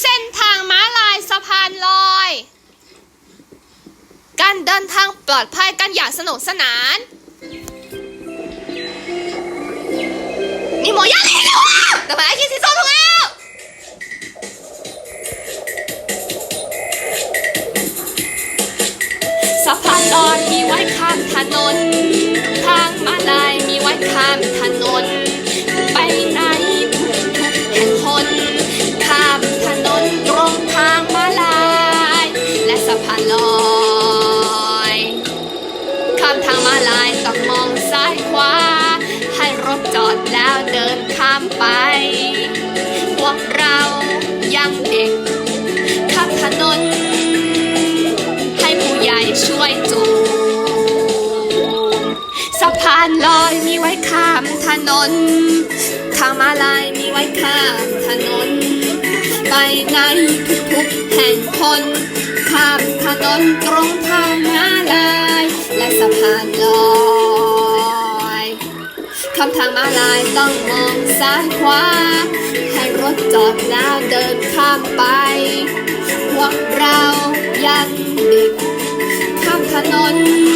เส้นทางม้าลายสะพานลอย การเดินทางปลอดภัยกันอย่างสนุกสนานมีหมอยาเล็กแล้วอะแต่มาไอ้กินสีส้มแล้ว สะพานลอยมีไว้ข้ามถนน ทางม้าลายมีไว้ข้ามถนน แล้วเดินข้ามไป พวกเรายังเด็กข้าถนน ให้ผู้ใหญ่ช่วยจูงสะพานลอยมีไว้ข้ามถนนทางมาลายมีไว้ข้ามถนน ไปไหนทุกๆแห่งคนข้ามถนนตรงทางมา ข้ามทางมาลายต้องมองซ้ายขวา ให้รถจอดแล้วเดินข้ามไป พวกเรายังเด็กข้ามถนน